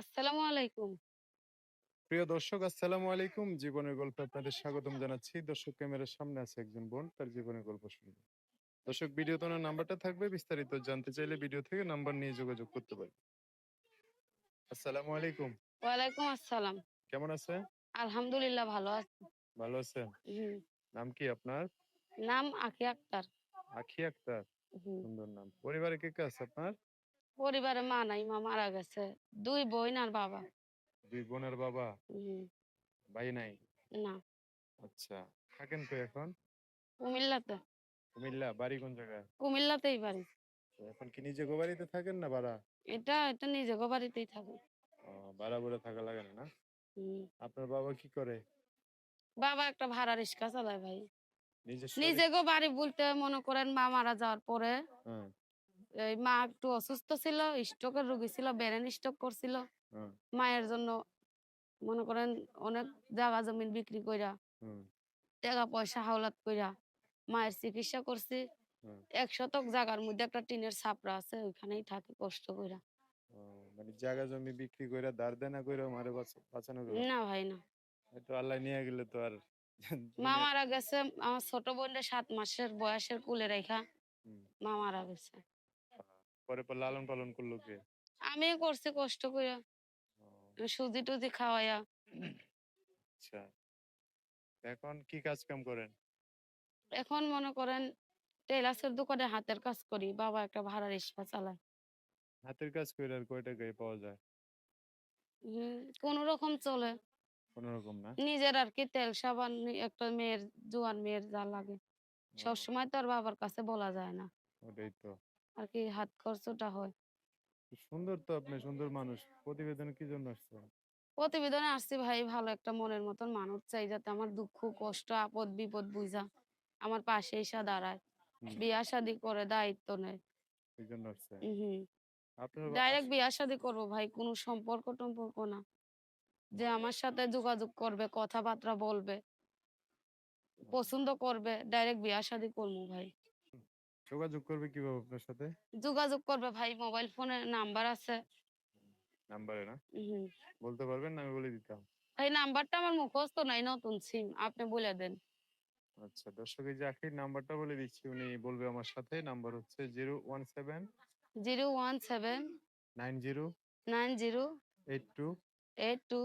আসসালামু আলাইকুম। প্রিয় দর্শক আসসালামু আলাইকুম। জীবনের গল্পে আপনাদের স্বাগতম জানাচ্ছি। দর্শক ক্যামেরার সামনে আছে একজন বোন তার জীবনের গল্প শুনবে। দর্শক নাম্বারটা থাকবে। বিস্তারিত জানতে চাইলে ভিডিও থেকে নাম্বার নিয়ে যোগাযোগ করতে আসসালামু আলাইকুম। ওয়ালাইকুম আসসালাম। কেমন আছে আলহামদুলিল্লাহ ভালো আছি। ভালো আছেন? নাম কি আপনার? নাম আকি আক্তার। আখি আক্তার। সুন্দর নাম। পরিবারে কে কে আছে আপনার? পরিবারে মা নাই মা মারা গেছে। দুই বোন আর বাবা। দুই বোনের বাবা। ভাই নাই? না। আচ্ছা থাকেন তো এখন? কুমিল্লাতে। কুমিল্লা বাড়ি কোন জায়গায়? কুমিল্লাতেই বাড়ি। এখন কি নিজে বাড়িতে থাকেন না ভাড়া? এটা এটা নিজে গো বাড়িতেই থাকে। ও, ভাড়া থাকা লাগে না। আপনার বাবা কি করে? বাবা একটা ভাড়া রিক্সা চালায় ভাই। নিজে গো বাড়ি বলতে মনে করেন মা মারা যাওয়ার পরে হ্যাঁ। মা একটু অসুস্থ ছিল স্ট্রোকের রোগী ছিল ব্রেন স্ট্রোক করছিল। মায়ের জন্য মনে করেন অনেক জায়গা জমিন বিক্রি কইরা টাকা পয়সা হাওলাত কইরা মায়ের চিকিৎসা করছি। এক শতক জায়গার মধ্যে একটা টিনের ছাপড়া আছে ওইখানেই থাকি কষ্ট কইরা। মানে জায়গা জমি বিক্রি কইরা দার দেনা কইরা মারে বাঁচানো না ভাই না। তো আল্লাহ নিয়ে গেলে তো আর মা মারা গেছে আমার ছোট বোনদের সাত মাসের বয়সের কুলে রেখা। মা মারা গেছে। পরে পর লালন পালন করল কে? আমি করছি কষ্ট কইরা। ও, সুজি টুজি খাওয়াইয়া। আচ্ছা। এখন কি কাজ কাম করেন? এখন মনে করেন টেলার্সের দোকানে হাতের কাজ করি বাবা একটা ভাড়া রিক্সা চালায়। হাতের কাজ কইরা আর কয় টাকায় পাওয়া যায়? কোন রকম চলে। কোন রকম না? নিজের আর কি তেল সাবান একটা মেয়ের জোয়ান মেয়ের যা লাগে। ও, সবসময় তো আর বাবার কাছে বলা যায় না। ওটাই তো। আর কি হাত খরচটা হয়। সুন্দর তো আপনি সুন্দর মানুষ। প্রতিবেদন কি জন্য আসছেন প্রতিবেদনে আসছি ভাই ভালো একটা মনের মতন মানুষ চাই যাতে আমার দুঃখ কষ্ট আপদ বিপদ বুঝা আমার পাশে এসে দাঁড়ায়। বিয়া শাদি করে দায়িত্ব নেয়। ডাইরেক্ট বিয়া শাদি করব ভাই কোনো সম্পর্ক টম্পর্ক না। যে আমার সাথে যোগাযোগ করবে কথাবার্তা বলবে পছন্দ করবে ডাইরেক্ট বিয়া শাদি করব ভাই। যোগাযোগ করবে কীভাবে আপনার সাথে? যোগাযোগ করবে ভাই মোবাইল ফোনে নাম্বার আছে। নাম্বারে না? বলতে পারবেন না আমি বলে দিতাম। ভাই নাম্বারটা আমার মুখস্থ নাই নতুন সিম আপনি বলে দেন। আচ্ছা দর্শক এই যে আখির নাম্বারটা বলে দিচ্ছি উনি বলবে আমার সাথে নাম্বার হচ্ছে zero one seven zero one seven nine zero nine zero eight two eight two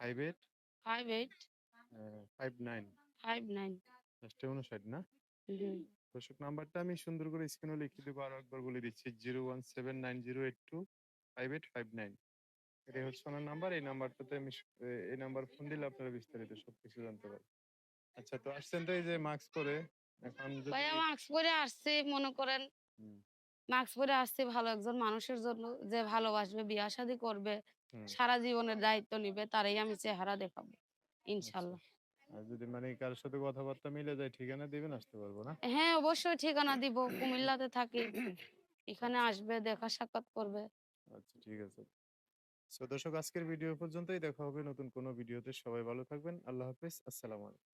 five eight five eight five nine. Five nine. লাস্টে উনষাট না? দর্শক নাম্বারটা আমি সুন্দর করে স্ক্রিনে লিখে দেবো আরও একবার বলে দিচ্ছি zero one seven nine zero eight two five eight five nine এটাই হচ্ছে ওনার নাম্বার এই নাম্বারটাতে আমি এই নাম্বার ফোন দিলে আপনারা বিস্তারিত সবকিছু জানতে পারবেন। আচ্ছা তো আসছেন তো এই যে মাস্ক পরে এখন যদি ভাই মাস্ক পরে আসছি মনে করেন মাস্ক পরে আসছি ভালো একজন মানুষের জন্য যে ভালোবাসবে বিয়া শাদী করবে সারা জীবনের দায়িত্ব নিবে তারই আমি চেহারা দেখাবো ইনশাল্লাহ। আর যদি মানে কারোর সাথে কথাবার্তা মিলে যায় ঠিকানা দিবেন আসতে পারব না? হ্যাঁ অবশ্যই ঠিকানা দিব কুমিল্লাতে থাকি। এখানে আসবে দেখা সাক্ষাৎ করবে। আচ্ছা ঠিক আছে। তো দর্শক আজকের ভিডিও পর্যন্তই। দেখা হবে নতুন কোনো ভিডিওতে। সবাই ভালো থাকবেন। আল্লাহ হাফেজ। আসসালামু আলাইকুম।